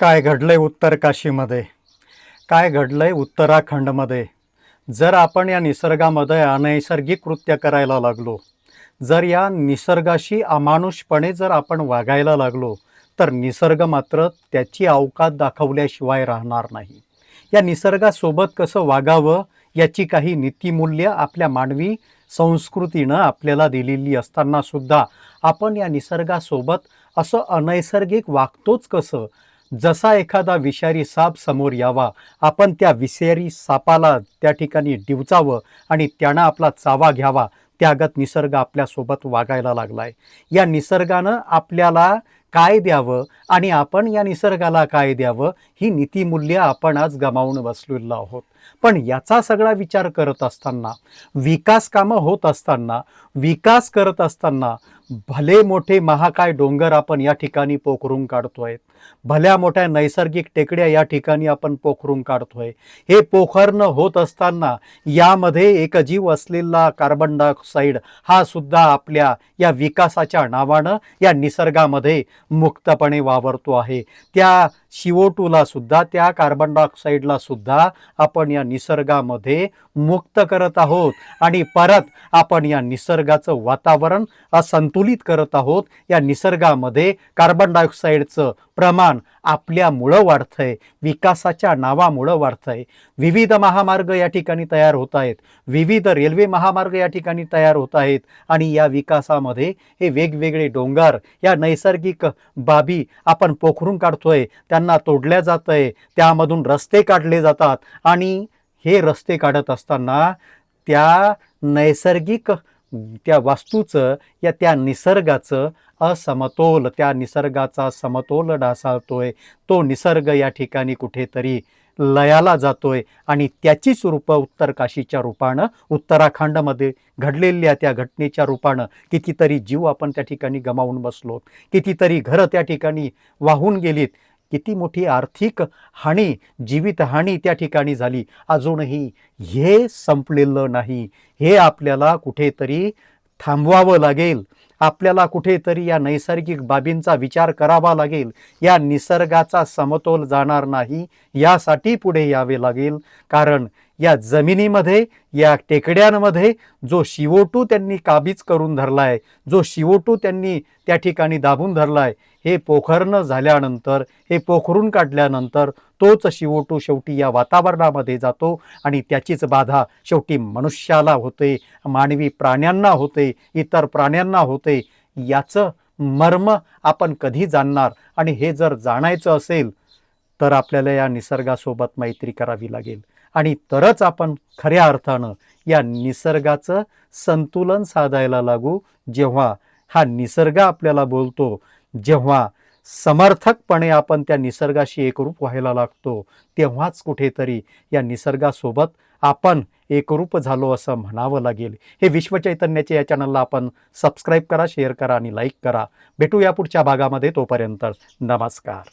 काय घडलंय उत्तर काशीमध्ये? काय घडलंय उत्तराखंडमध्ये? जर आपण या निसर्गामध्ये अनैसर्गिक कृत्य करायला लागलो जर या निसर्गाशी अमानुषपणे जर आपण वागायला लागलो तर निसर्ग मात्र त्याची अवकात दाखवल्याशिवाय राहणार नाही. या निसर्गासोबत कसं वागावं याची काही नीतिमूल्य आपल्या मानवी संस्कृतीनं आपल्याला दिलेली असताना सुद्धा आपण या निसर्गासोबत असं अनैसर्गिक वागतोच कसं जसा एखादा विषारी साप समोर यावा आपण त्या विषारी सापाला त्या ठिकाणी डिवचावं आणि त्यानं आपला चावा घ्यावा त्यागत निसर्ग आपल्यासोबत वागायला लागलाय. या निसर्गानं आपल्याला काय द्यावं आणि आपण या निसर्गाला काय द्यावं ही नीतिमूल्य आपण आज गमावून बसलेलो आहोत. पण याचा सगळा विचार करत असताना विकास कामं होत असताना विकास करत असताना भले मोठे महाकाय डोंगर आपण या ठिकाणी पोखरून काढतोय भल्या मोठ्या नैसर्गिक टेकड्या या ठिकाणी आपण पोखरून काढतोय. हे पोखरणं होत असताना यामध्ये एक जीव असलेला कार्बन डायऑक्साईड हा सुद्धा आपल्या या विकासाच्या नावानं या निसर्गामध्ये मुक्तपणे वावरतो आहे. त्या शिओटूला सुद्धा त्या कार्बन डायऑक्साईडला सुद्धा आपण या निसर्गामध्ये मुक्त करत आहोत. आणि परत आपण या निसर्गाचं वातावरण असंतुलित करत आहोत. या निसर्गामध्ये कार्बन डायऑक्साईडचं प्रमाण आपल्यामुळं वाढतंय विकासाच्या नावामुळं वाढतंय. विविध महामार्ग या ठिकाणी तयार होत आहेत. विविध रेल्वे महामार्ग या ठिकाणी तयार होत आहेत. आणि या विकासामध्ये हे वेगवेगळे डोंगर या नैसर्गिक बाबी आपण पोखरून काढतोय. त्यांना तोडल्या जात आहे त्यामधून रस्ते काढले जातात. आणि हे रस्ते काढत असताना त्या नैसर्गिक त्या वास्तूचं या त्या निसर्गाचं असमतोल त्या निसर्गाचा समतोल ढासाळतोय. तो निसर्ग या ठिकाणी कुठेतरी लयाला जातोय. आणि त्याचीच रूपं उत्तरकाशीच्या रूपानं उत्तराखंडमध्ये घडलेल्या त्या घटनेच्या रूपानं कितीतरी जीव आपण त्या ठिकाणी गमावून बसलो कितीतरी घरं त्या ठिकाणी वाहून गेलीत. किती मोठी आर्थिक हानी जीवितहानी त्या ठिकाणी झाली. अजूनही हे संपलेलं नाही. हे आपल्याला कुठेतरी थांबवावं लागेल. आपल्याला कुठेतरी या नैसर्गिक बाबींचा विचार करावा लागेल. या निसर्गाचा समतोल जाणार नाही यासाठी पुढे यावे लागेल. कारण या जमिनीमध्ये या टेकड्यांमध्ये जो शिवोटू त्यांनी काबीज करून धरलाय जो शिवोटू त्यांनी त्या ठिकाणी दाबून धरलाय हे पोखरणं झाल्यानंतर हे पोखरून काढल्यानंतर तोच शिवोटू शेवटी या वातावरणामध्ये जातो आणि त्याचीच बाधा शेवटी मनुष्याला होते मानवी प्राण्यांना होते इतर प्राण्यांना होते. याचं मर्म आपण कधी जाणणार? आणि हे जर जाणायचं असेल तर आपल्याला या निसर्गासोबत मैत्री करावी लागेल. आणि तरच आपण खऱ्या अर्थानं या निसर्गाचं संतुलन साधायला लागू. जेव्हा हा निसर्ग आपल्याला बोलतो जेव्हा समर्थकपणे आपण त्या निसर्गाशी एकरूप व्हायला लागतो तेव्हाच कुठेतरी या निसर्गासोबत आपण एकरूप झालो असं म्हणावं लागेल. हे विश्वचैतन्याचे या चॅनलला आपण सबस्क्राईब करा शेअर करा आणि लाईक करा. भेटू या पुढच्या भागामध्ये तोपर्यंत. नमस्कार.